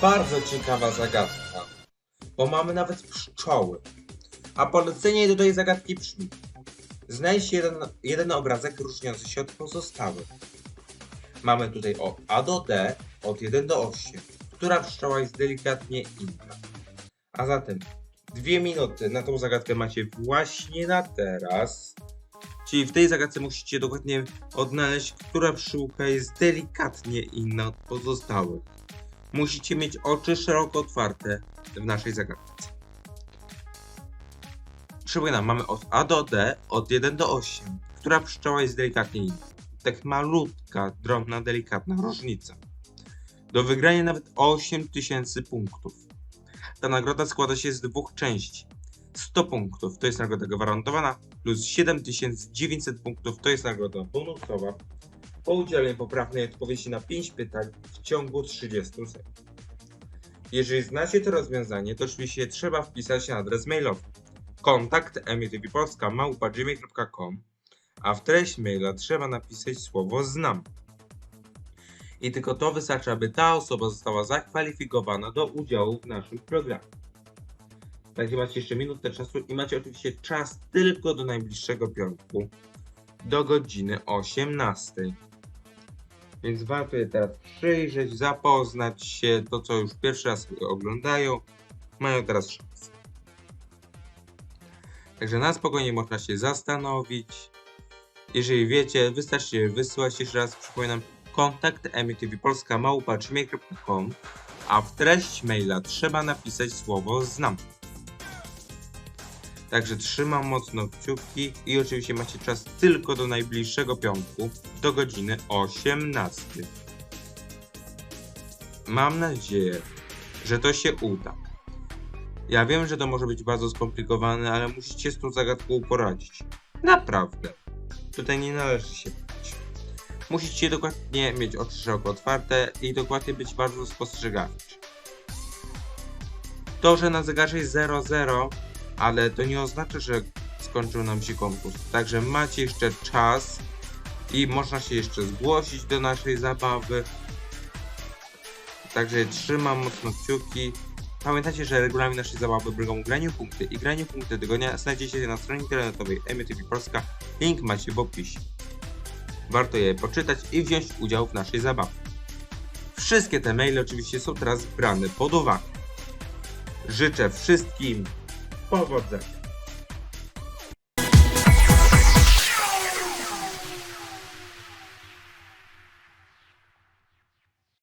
bardzo ciekawa zagadka, bo mamy nawet pszczoły. A polecenie do tej zagadki brzmi. Znajdź jeden, jeden obrazek różniący się od pozostałych. Mamy tutaj od A do D, od 1 do 8. Która pszczoła jest delikatnie inna? A zatem dwie minuty na tą zagadkę macie właśnie na teraz. Czyli w tej zagadce musicie dokładnie odnaleźć, która pszczółka jest delikatnie inna od pozostałych. Musicie mieć oczy szeroko otwarte w naszej zagadce. Przypominam, mamy od A do D, od 1 do 8. Która pszczoła jest delikatnie inna? Tak malutka, drobna, delikatna różnica. Do wygrania nawet 8000 punktów. Ta nagroda składa się z dwóch części. 100 punktów to jest nagroda gwarantowana, plus 7900 punktów to jest nagroda bonusowa. Po udzieleniu poprawnej odpowiedzi na 5 pytań w ciągu 30 sekund. Jeżeli znacie to rozwiązanie, to oczywiście trzeba wpisać na adres mailowy kontakt mtvpolska.gmail.com a w treść maila trzeba napisać słowo znam. I tylko to wystarczy, aby ta osoba została zakwalifikowana do udziału w naszym programie. Także macie jeszcze minutę czasu i macie oczywiście czas tylko do najbliższego piątku, do godziny 18. Więc warto je teraz przyjrzeć, zapoznać się, to co już pierwszy raz oglądają, mają teraz szansę. Także na spokojnie można się zastanowić. Jeżeli wiecie, wystarczy wysłać jeszcze raz, przypominam, kontakt mtvpolska.gmail.com a w treść maila trzeba napisać słowo znam. Także trzymam mocno kciuki i oczywiście macie czas tylko do najbliższego piątku, do godziny 18. Mam nadzieję, że to się uda. Ja wiem, że to może być bardzo skomplikowane, ale musicie z tą zagadką poradzić. Naprawdę. Tutaj nie należy się bać. Musicie dokładnie mieć oczy szeroko otwarte i dokładnie być bardzo spostrzegawczy. To, że na zegarze jest 00, ale to nie oznacza, że skończył nam się konkurs. Także macie jeszcze czas i można się jeszcze zgłosić do naszej zabawy. Także trzymam mocno kciuki. Pamiętajcie, że regulamin naszej zabawy brygą graniu punkty i graniu punkty tygodnia znajdziecie na stronie internetowej MTV Polska. Link macie w opisie. Warto je poczytać i wziąć udział w naszej zabawie. Wszystkie te maile oczywiście są teraz brane pod uwagę. Życzę wszystkim forward that.